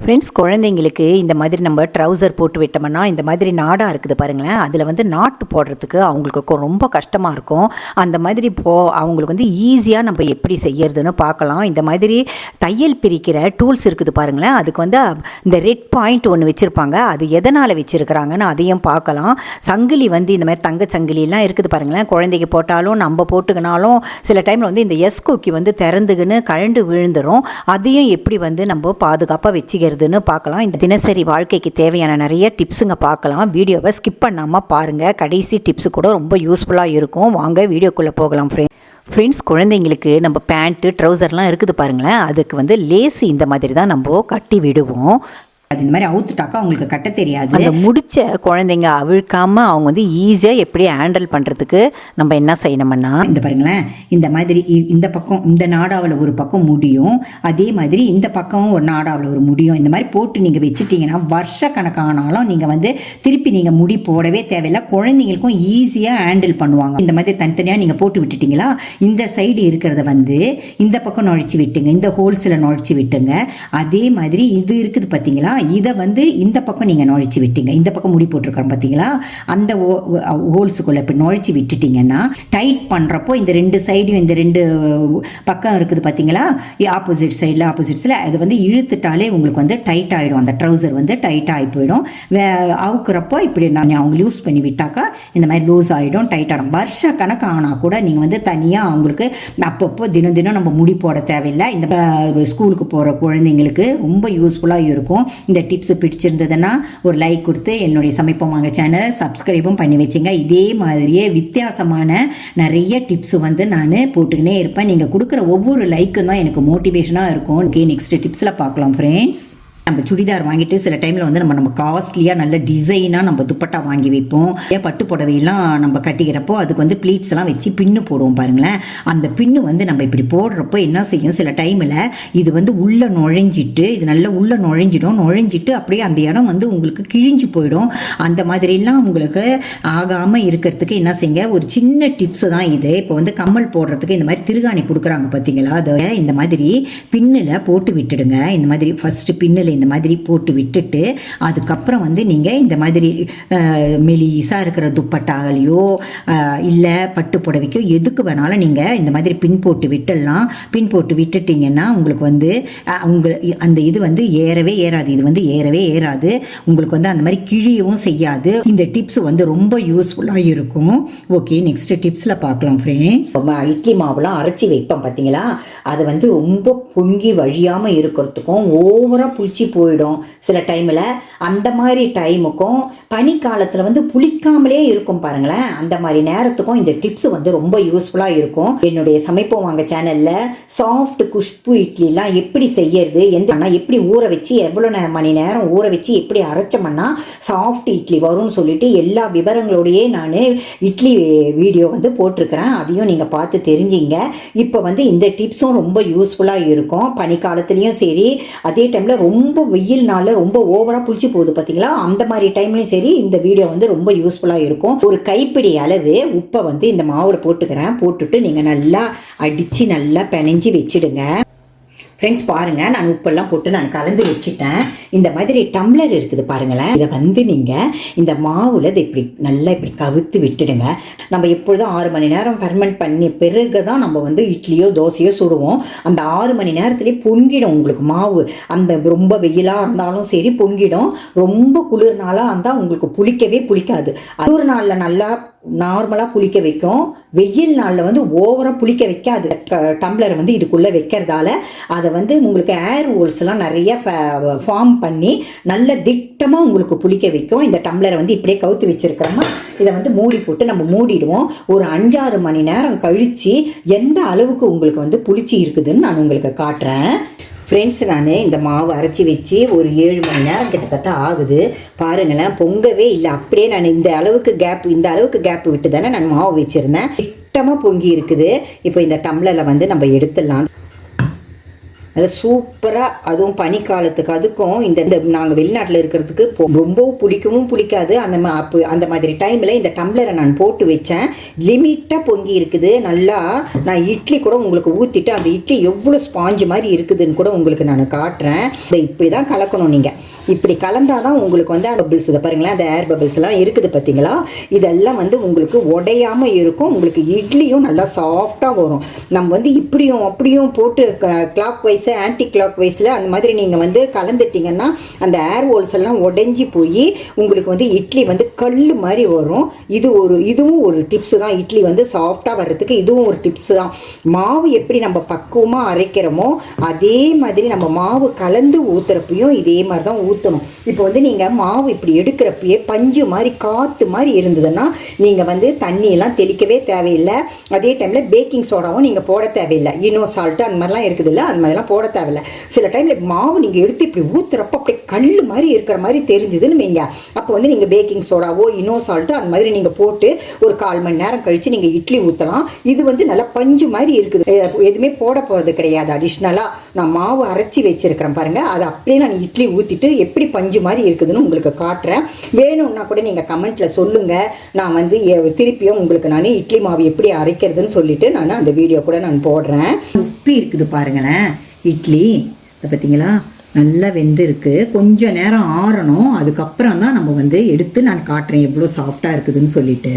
Friends குழந்தைங்களுக்கு இந்த மாதிரி நம்ம ட்ரௌசர் போட்டு விட்டோம்னா இந்த மாதிரி நாடாக இருக்குது பாருங்களேன். அதில் வந்து நாட்டு போடுறதுக்கு அவங்களுக்கு ரொம்ப கஷ்டமாக இருக்கும். அந்த மாதிரி போ அவங்களுக்கு வந்து ஈஸியாக நம்ம எப்படி செய்யறதுன்னு பார்க்கலாம். இந்த மாதிரி தையல் பிரிக்கிற டூல்ஸ் இருக்குது பாருங்களேன். அதுக்கு வந்து இந்த ரெட் பாயிண்ட் ஒன்று வச்சுருப்பாங்க. அது எதனால் வச்சுருக்கிறாங்கன்னு அதையும் பார்க்கலாம். சங்கிலி வந்து இந்த மாதிரி தங்க சங்கிலிலாம் இருக்குது பாருங்களேன். குழந்தைக்கு போட்டாலும் நம்ம போட்டுக்கினாலும் சில டைமில் வந்து இந்த எஸ் கொக்கி வந்து திறந்துக்குன்னு கழண்டு விழுந்துடும் அதையும் எப்படி வந்து நம்ம பாதுகாப்பாக செய்கிறதுன்னு பார்க்கலாம். இந்த தினசரி வாழ்க்கைக்கு தேவையான நிறைய டிப்ஸுங்க பார்க்கலாம். வீடியோவை ஸ்கிப் பண்ணாமல் பாருங்கள் கடைசி டிப்ஸு கூட ரொம்ப யூஸ்ஃபுல்லாக இருக்கும். வாங்க வீடியோக்குள்ளே போகலாம் ஃப்ரெண்ட் ஃப்ரெண்ட்ஸ் குழந்தைங்களுக்கு நம்ம பேண்ட்டு ட்ரௌசர்லாம் இருக்குது பாருங்களேன். அதுக்கு வந்து லேசி இந்த மாதிரி தான் நம்ம கட்டி விடுவோம். அது இந்த மாதிரி அவுத்துட்டாக்கா அவங்களுக்கு கட்ட தெரியாது. அந்த முடிச்ச குழந்தைங்க அவிழ்க்காம அவங்க வந்து ஈஸியாக எப்படி ஹேண்டில் பண்ணுறதுக்கு நம்ம என்ன செய்யணும்னா இந்த பாருங்களேன் இந்த மாதிரி இந்த பக்கம் இந்த நாடாவில் ஒரு பக்கம் முடியும் அதே மாதிரி இந்த பக்கம் ஒரு நாடாவில் ஒரு முடியும். இந்த மாதிரி போட்டு நீங்கள் வச்சுட்டீங்கன்னா வருஷ கணக்கானாலும் நீங்கள் வந்து திருப்பி நீங்கள் முடி போடவே தேவையில்லை. குழந்தைங்களுக்கும் ஈஸியாக ஹேண்டில் பண்ணுவாங்க. இந்த மாதிரி தனித்தனியாக நீங்கள் போட்டு விட்டுட்டீங்களா? இந்த சைடு இருக்கிறத வந்து இந்த பக்கம் நுழைச்சி விட்டுங்க. இந்த ஹோல்ஸில் நுழைச்சி விட்டுங்க. அதே மாதிரி இது இருக்குது பார்த்தீங்களா இதை வந்து இந்த பக்கம் நீங்கள் நுழைச்சி விட்டீங்க. இந்த பக்கம் முடி போட்டிருக்கிறோம் பார்த்தீங்களா அந்த ஹோல்ஸுக்குள்ளே இப்போ நுழைச்சி விட்டுட்டிங்கன்னா டைட் பண்ணுறப்போ இந்த ரெண்டு சைடையும் இந்த ரெண்டு பக்கம் இருக்குது பார்த்தீங்களா ஆப்போசிட் சைடில் ஆப்போசிட் சைடில் அது வந்து இழுத்துட்டாலே உங்களுக்கு வந்து டைட் ஆகிடும் அந்த ட்ரௌசர் வந்து டைட் ஆகி போயிடும். வே அவுக்குறப்போ இப்படி நான் அவங்க யூஸ் பண்ணி விட்டாக்கா இந்த மாதிரி லூஸ் ஆகிடும் டைட் ஆகிடும் வருஷ கணக்கு ஆனால் கூட நீங்கள் வந்து தனியாக அவங்களுக்கு அப்பப்போ தினம் தினம் நம்ம முடி போட தேவையில்லை. இந்த ஸ்கூலுக்கு போகிற குழந்தைங்களுக்கு ரொம்ப யூஸ்ஃபுல்லாக இருக்கும். இந்த டிப்ஸ் பிடிச்சிருந்ததுன்னா ஒரு லைக் கொடுத்து என்னுடைய சமைப்போம் வாங்க சேனல் சப்ஸ்கிரைபும் பண்ணி வச்சுங்க. இதே மாதிரியே வித்தியாசமான நிறைய டிப்ஸ் வந்து நான் போட்டுக்கினே இருப்பேன். நீங்கள் கொடுக்குற ஒவ்வொரு லைக்கும் தான் எனக்கு மோட்டிவேஷனாக இருக்கும் ஓகே நெக்ஸ்ட் டிப்ஸில் பார்க்கலாம் ஃப்ரெண்ட்ஸ் நம்ம சுடிதார் வாங்கிட்டு சில டைமில் வந்து நம்ம நம்ம காஸ்ட்லியாக நல்ல டிசைனாக நம்ம துப்பட்டா வாங்கி வைப்போம். ஏன் பட்டு புடவையெல்லாம் நம்ம கட்டிக்கிறப்போ அதுக்கு வந்து ப்ளீட்ஸ் எல்லாம் வச்சு பின்னு போடுவோம் பாருங்களேன். அந்த பின்னு வந்து நம்ம இப்படி போடுறப்போ என்ன செய்யும்? சில டைமில் இது வந்து உள்ளே நுழைஞ்சிட்டு இது நல்லா உள்ளே நுழைஞ்சிடும். நுழைஞ்சிட்டு அப்படியே அந்த இடம் வந்து உங்களுக்கு கிழிஞ்சு போயிடும். அந்த மாதிரிலாம் உங்களுக்கு ஆகாமல் இருக்கிறதுக்கு என்ன செய்யுங்க? ஒரு சின்ன டிப்ஸு தான் இது. இப்போ வந்து கம்மல் போடுறதுக்கு இந்த மாதிரி திருகாணி கொடுக்குறாங்க பார்த்தீங்களா அதை இந்த மாதிரி பின்னில் போட்டு விட்டுடுங்க. இந்த மாதிரி ஃபஸ்ட்டு பின்னில் இந்த மாதிரி போட்டு விட்டுட்டு அதுக்கப்புறம் வந்து நீங்கள் இந்த மாதிரி மெலிசாக இருக்கிற துப்பட்டாகலையோ இல்லை பட்டு புடவைக்கோ எதுக்கு வேணாலும் நீங்கள் இந்த மாதிரி பின் போட்டு விட்டுடலாம். பின் போட்டு விட்டுட்டிங்கன்னா உங்களுக்கு வந்து உங்கள் அந்த இது வந்து ஏறவே ஏறாது. இது வந்து ஏறவே ஏறாது. உங்களுக்கு வந்து அந்த மாதிரி கிழியவும் செய்யாது. இந்த டிப்ஸ் வந்து ரொம்ப யூஸ்ஃபுல்லாக இருக்கும். ஓகே நெக்ஸ்ட் டிப்ஸில் பார்க்கலாம் ஃப்ரெண்ட்ஸ் இட்லி மாவுலாம் அரைச்சி வைப்பேன் பார்த்தீங்களா அது வந்து ரொம்ப பொங்கி வழியாமல் இருக்கிறதுக்கும் ஓவராக புளிச்சி போயிடும் சில டைமில் அந்த மாதிரி டைமுக்கும் பனிக்காலத்தில் வந்து புளிக்காமலே இருக்கும் பாருங்களேன். அந்த மாதிரி நேரத்துக்கும் இந்த டிப்ஸ் வந்து ரொம்ப யூஸ்ஃபுல்லாக இருக்கும். என்னுடைய சமைப்போம் வாங்க சேனலில் சாஃப்ட் குஷ்பு இட்லிலாம் எப்படி செய்யறது எந்த எப்படி ஊற வச்சு எவ்வளோ நே- மணி நேரம் ஊற வச்சு எப்படி அரைச்சோம்னா சாஃப்ட் இட்லி வரும்னு சொல்லிட்டு எல்லா விவரங்களோடையே நான் இட்லி வீடியோ வந்து போட்டிருக்கிறேன். அதையும் நீங்கள் பார்த்து தெரிஞ்சிங்க. இப்போ வந்து இந்த டிப்ஸும் ரொம்ப யூஸ்ஃபுல்லாக இருக்கும். பனிக்காலத்துலேயும் சரி அதே டைமில் ரொம்ப வெயில் நாளில் ரொம்ப ஓவராக புளிச்சு போகுது பார்த்தீங்களா அந்த மாதிரி டைம்லையும் சரி இந்த வீடியோ வந்து ரொம்ப யூஸ்ஃபுல்லாக இருக்கும். ஒரு கைப்பிடி அளவு உப்பை வந்து இந்த மாவில் போட்டுக்கிறேன். போட்டுட்டு நீங்கள் நல்லா அடித்து நல்லா பிணைஞ்சி வச்சுடுங்க. ஃப்ரெண்ட்ஸ் பாருங்கள் நான் உப்பெல்லாம் போட்டு நான் கலந்து வச்சுட்டேன். இந்த மாதிரி டம்ளர் இருக்குது பாருங்களேன். இதை வந்து நீங்கள் இந்த மாவில் இதை இப்படி நல்லா இப்படி கவுத்து விட்டுடுங்க. நம்ம எப்பொழுதும் ஆறு மணி நேரம் ஃபெர்மெண்ட் பண்ணி பிறகு தான் நம்ம வந்து இட்லியோ தோசையோ சுடுவோம். அந்த ஆறு மணி நேரத்துலேயே பொங்கிடும் உங்களுக்கு மாவு. அந்த ரொம்ப வெயிலாக இருந்தாலும் சரி பொங்கிடும். ரொம்ப குளிர் நாளாக இருந்தால் உங்களுக்கு புளிக்கவே புளிக்காது. குளிர் நாளில் நல்லா நார்மலாக புளிக்க வைக்கும். வெயில் நாளில் வந்து ஓவராக புளிக்க வைக்காது. டம்ளரை வந்து இதுக்குள்ளே வைக்கிறதால அதை வந்து உங்களுக்கு ஏர் ஹோல்ஸ்லாம் நிறைய ஃபார்ம் பண்ணி நல்ல திட்டமாக உங்களுக்கு புளிக்க வைக்கும். இந்த டம்ளரை வந்து இப்படியே கவுத்து வச்சிருக்கிறோமா இதை வந்து மூடி போட்டு நம்ம மூடிடுவோம். ஒரு அஞ்சாறு மணி நேரம் கழித்து எந்த அளவுக்கு உங்களுக்கு வந்து புளிச்சு இருக்குதுன்னு நான் உங்களுக்கு காட்டுறேன். ஃப்ரெண்ட்ஸ் நான் இந்த மாவு அரைச்சி வச்சு ஒரு ஏழு மணி நேரம் கிட்டத்தட்ட ஆகுது. பாருங்களேன் பொங்கவே இல்லை. அப்படியே நான் இந்த அளவுக்கு கேப் இந்த அளவுக்கு கேப் விட்டு தானே நான் மாவு வச்சுருந்தேன். திட்டமாக பொங்கி இருக்குது. இப்போ இந்த டம்ளரில் வந்து நம்ம எடுத்துடலாம். அது சூப்பராக அதுவும் பனிக்காலத்துக்கு அதுக்கும் இந்த இந்த நாங்கள் வெளிநாட்டில் இருக்கிறதுக்கு ரொம்பவும் பிடிக்கவும் பிடிக்காது அந்த மா அப்போ அந்த மாதிரி டைமில் இந்த டம்ளரை நான் போட்டு வச்சேன். லிமிட்டாக பொங்கி இருக்குது. நல்லா நான் இட்லி கூட உங்களுக்கு ஊற்றிட்டு அந்த இட்லி எவ்வளோ ஸ்பாஞ்சு மாதிரி இருக்குதுன்னு கூட உங்களுக்கு நான் காட்டுறேன். இதை இப்படி தான் கலக்கணும் நீங்கள் இப்படி கலந்தாதான் தான் உங்களுக்கு வந்து அந்த பபிள்ஸ் இதை பாருங்களேன் அந்த ஏர் பபிள்ஸ்லாம் இருக்குது பார்த்தீங்களா? இதெல்லாம் வந்து உங்களுக்கு உடையாமல் இருக்கும். உங்களுக்கு இட்லியும் நல்லா சாஃப்டாக வரும். நம்ம வந்து இப்படியும் அப்படியும் போட்டு கிளாக் வைஸு ஆன்டி கிளாக் வைஸில் அந்த மாதிரி நீங்கள் வந்து கலந்துட்டிங்கன்னா அந்த ஏர் ஹோல்ஸ் எல்லாம் உடைஞ்சி போய் உங்களுக்கு வந்து இட்லி வந்து கல் மாதிரி வரும். இது ஒரு இதுவும் ஒரு டிப்ஸு தான். இட்லி வந்து சாஃப்டாக வர்றதுக்கு இதுவும் ஒரு டிப்ஸு தான். மாவு எப்படி நம்ம பக்குவமாக அரைக்கிறோமோ அதே மாதிரி நம்ம மாவு கலந்து ஊற்றுறப்பையும் இதே மாதிரி தான் ஊற்றணும் இப்போ வந்து நீங்கள் மாவு இப்படி எடுக்கிறப்பயே பஞ்சு மாதிரி காற்று மாதிரி இருந்ததுன்னா நீங்கள் வந்து தண்ணியெல்லாம் தெளிக்கவே தேவையில்லை. அதே டைமில் பேக்கிங் சோடாவும் நீங்கள் போட தேவையில்லை. இனோ சால்ட்டு அந்த மாதிரிலாம் இருக்குது இல்லை அந்த மாதிரிலாம் போட தேவையில்லை. சில டைமில் மாவு நீங்கள் எடுத்து இப்படி ஊற்றுறப்ப அப்படியே கல் மாதிரி இருக்கிற மாதிரி தெரிஞ்சுதுன்னு வைங்க. அப்போ வந்து நீங்கள் பேக்கிங் சோடாவோ இனோ சால்ட்டோ அந்த மாதிரி நீங்கள் போட்டு ஒரு கால் மணி நேரம் கழித்து நீங்கள் இட்லி ஊற்றலாம் இது வந்து நல்லா பஞ்சு மாதிரி இருக்குது. எதுவுமே போட போகிறது கிடையாது. அடிஷ்னலாக நான் மாவு அரைச்சி வச்சுருக்கிறேன் பாருங்கள் அதை அப்படியே நான் இட்லி ஊற்றிட்டு எப்படி பஞ்சு மாதிரி இருக்குதுன்னு உங்களுக்கு காட்டுறேன். வேணும்னா கூட நீங்கள் கமெண்ட்டில் சொல்லுங்கள் நான் வந்து திருப்பியும் உங்களுக்கு நான் இட்லி மாவு எப்படி அரைக்கிறதுன்னு சொல்லிட்டு நான் அந்த வீடியோ கூட நான் போடுறேன். உப்பி இருக்குது பாருங்களேன். இட்லி. பார்த்தீங்களா நல்லா வெந்திருக்கு. கொஞ்சம் நேரம் ஆறணும். அதுக்கப்புறம் தான் நம்ம வந்து எடுத்து நான் காட்டுறேன் எவ்வளோ சாஃப்டாக இருக்குதுன்னு சொல்லிட்டு.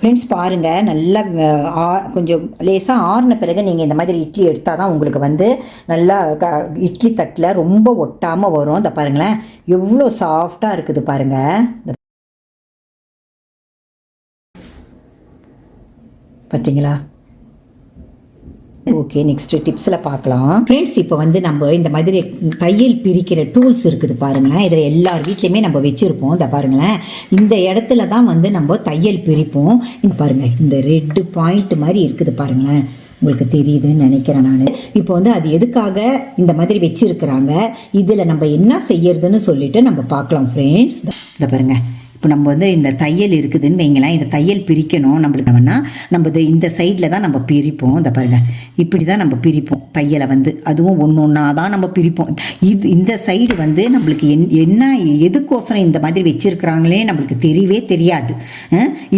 ஃப்ரெண்ட்ஸ் பாருங்கள் நல்லா ஆ- கொஞ்சம் லேசாக ஆறின பிறகு நீங்கள் இந்த மாதிரி இட்லி எடுத்தால் தான் உங்களுக்கு வந்து நல்லா க இட்லி தட்டில் ரொம்ப ஒட்டாமல் வரும். இந்த பாருங்களேன். எவ்வளோ சாஃப்டாக இருக்குது பாருங்கள் பார்த்தீங்களா ஓகே நெக்ஸ்ட் டிப்ஸில் பார்க்கலாம். ஃப்ரெண்ட்ஸ் இப்போ வந்து நம்ம இந்த மாதிரி தையல் பிரிக்கிற டூல்ஸ் இருக்குது பாருங்களேன். இதில் எல்லார் வீட்லேயுமே நம்ம வச்சுருப்போம். இந்த பாருங்களேன். இந்த இடத்துல தான் வந்து நம்ம தையல் பிரிப்போம். இந்த பாருங்கள் இந்த ரெட்டு பாயிண்ட் மாதிரி இருக்குது பாருங்களேன். உங்களுக்கு தெரியுதுன்னு நினைக்கிறேன் நான். இப்போ வந்து அது எதுக்காக இந்த மாதிரி வச்சுருக்குறாங்க? இதில் நம்ம என்ன செய்யறதுன்னு சொல்லிட்டு நம்ம பார்க்கலாம் ஃப்ரெண்ட்ஸ் இந்த பாருங்கள் இப்போ நம்ம வந்து இந்த தையல் இருக்குதுன்னு வைங்களேன் இந்த தையல் பிரிக்கணும் நம்மளுக்கு வேணா நம்ம இது இந்த சைடில் தான் நம்ம பிரிப்போம். இந்த பாருங்கள் இப்படி தான் நம்ம பிரிப்போம் தையலை வந்து. அதுவும் ஒன்று ஒன்றா தான் நம்ம பிரிப்போம். இது இந்த சைடு வந்து நம்மளுக்கு என் என்ன எதுக்கோசரம் இந்த மாதிரி வச்சுருக்குறாங்களே நம்மளுக்கு தெரியவே தெரியாது.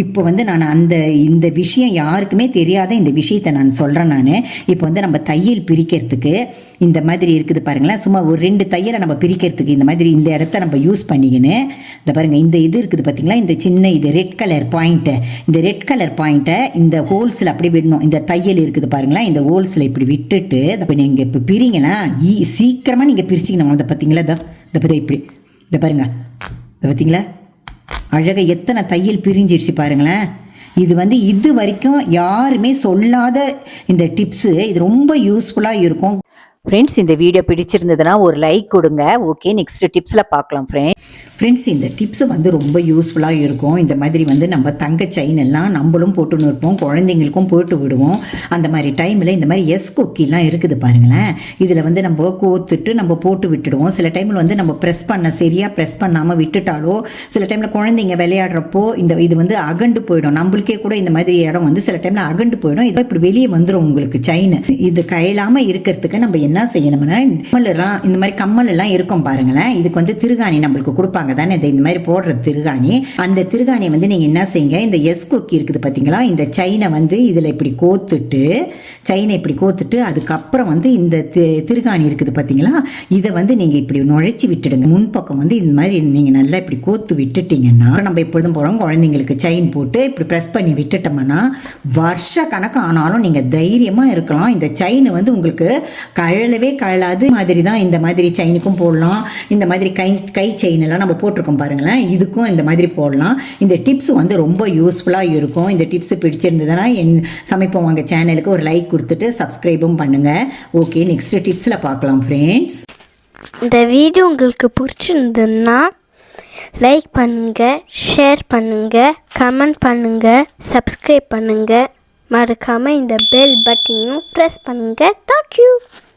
இப்போ வந்து நான் அந்த இந்த விஷயம் யாருக்குமே தெரியாத இந்த விஷயத்தை நான் சொல்கிறேன் நான். இப்போ வந்து நம்ம தையல் பிரிக்கிறதுக்கு இந்த மாதிரி இருக்குது பாருங்களேன். சும்மா ஒரு ரெண்டு தையலை நம்ம பிரிக்கிறதுக்கு இந்த மாதிரி இந்த இடத்த நம்ம யூஸ் பண்ணிக்கின்னு இந்த பாருங்கள் இந்த இது இருக்குது பார்த்தீங்களா இந்த சின்ன இது ரெட் கலர் பாயிண்ட்டு இந்த ரெட் கலர் பாயிண்ட்டை இந்த ஹோல்ஸில் அப்படி விடணும். இந்த தையல் இருக்குது பாருங்களேன். இந்த ஹோல்ஸில் இப்படி விட்டுட்டு இப்போ நீங்கள் இப்போ பிரிங்கன்னா ஈ சீக்கிரமாக நீங்கள் பிரிச்சிக்கணும். அதை பார்த்தீங்களா இதை இந்த இப்படி. இந்த பாருங்க. இதை பார்த்தீங்களா அழகாக எத்தனை தையல் பிரிஞ்சிடுச்சு பாருங்களேன். இது வந்து இது வரைக்கும் யாருமே சொல்லாத இந்த டிப்ஸு இது ரொம்ப யூஸ்ஃபுல்லாக இருக்கும். ஃப்ரெண்ட்ஸ் இந்த வீடியோ பிடிச்சிருந்ததுன்னா ஒரு லைக் கொடுங்க. ஓகே நெக்ஸ்ட் டிப்ஸில் பார்க்கலாம் ஃப்ரெண்ட் ஃப்ரெண்ட்ஸ் இந்த டிப்ஸ் வந்து ரொம்ப யூஸ்ஃபுல்லாக இருக்கும். இந்த மாதிரி வந்து நம்ம தங்க செயின் எல்லாம் நம்மளும் போட்டுன்னு இருப்போம் குழந்தைங்களுக்கும் போட்டு விடுவோம். அந்த மாதிரி டைமில் இந்த மாதிரி எஸ் கொக்கிலாம் இருக்குது பாருங்களேன். இதில் வந்து நம்ம கோத்துட்டு நம்ம போட்டு விட்டுடுவோம். சில டைமில் வந்து நம்ம ப்ரெஸ் பண்ண சரியாக ப்ரெஸ் பண்ணாமல் விட்டுட்டாலோ சில டைமில் குழந்தைங்க விளையாடுறப்போ இந்த இது வந்து அகண்டு போயிடும். நம்மளுக்கே கூட இந்த மாதிரி இடம் வந்து சில டைமில் அகண்டு போயிடும். இதோ இப்படி வெளியே வந்துடும் உங்களுக்கு செயின் இது கையிலாமல் இருக்கிறதுக்கு நம்ம என்ன செய்யணும்னா இந்த கம்மல் எல்லாம் இந்த மாதிரி கம்மல் எல்லாம் இருக்கும் பாருங்களேன். இதுக்கு வந்து திருகாணி நம்மளுக்கு கொடுப்பாங்க தானே? இந்த இந்த மாதிரி போடுற திருகாணி. அந்த திருகாணியை வந்து நீங்கள் என்ன செய்யுங்க இந்த எஸ் கொக்கி இருக்குது பார்த்தீங்களா இந்த செயினை வந்து இதில் இப்படி கோத்துட்டு செயினை இப்படி கோத்துட்டு அதுக்கப்புறம் வந்து இந்த திருகாணி இருக்குது பார்த்தீங்களா இதை வந்து நீங்கள் இப்படி நுழைச்சி விட்டுடுங்க. முன்பக்கம் வந்து இந்த மாதிரி நீங்கள் நல்லா இப்படி கோத்து விட்டுட்டீங்கன்னா நம்ம எப்பொழுதும் போகிறோம் குழந்தைங்களுக்கு செயின் போட்டு இப்படி ப்ரெஸ் பண்ணி விட்டுட்டோம்னா வருஷ கணக்கு ஆனாலும் நீங்கள் தைரியமாக இருக்கலாம். இந்த செயின் வந்து உங்களுக்கு கழ கழலவே கழலாது. மாதிரி தான் இந்த மாதிரி செயினுக்கும் போடலாம். இந்த மாதிரி கை கை செயின் எல்லாம் நம்ம போட்டிருக்கோம் பாருங்களேன். இதுக்கும் இந்த மாதிரி போடலாம். இந்த டிப்ஸ் வந்து ரொம்ப யூஸ்ஃபுல்லாக இருக்கும். இந்த டிப்ஸ் பிடிச்சிருந்ததுன்னா என் சமைப்போம். வாங்க சேனலுக்கு ஒரு லைக் கொடுத்துட்டு சப்ஸ்கிரைபும் பண்ணுங்கள் ஓகே நெக்ஸ்ட் டிப்ஸில் பார்க்கலாம் ஃப்ரெண்ட்ஸ் இந்த வீடியோ உங்களுக்கு பிடிச்சிருந்ததுன்னா லைக் பண்ணுங்கள் ஷேர் பண்ணுங்கள் கமெண்ட் பண்ணுங்கள் சப்ஸ்கிரைப் பண்ணுங்கள் மறக்காமல் இந்த பெல் பட்டனையும் ப்ரெஸ் பண்ணுங்கள் தேங்க்யூ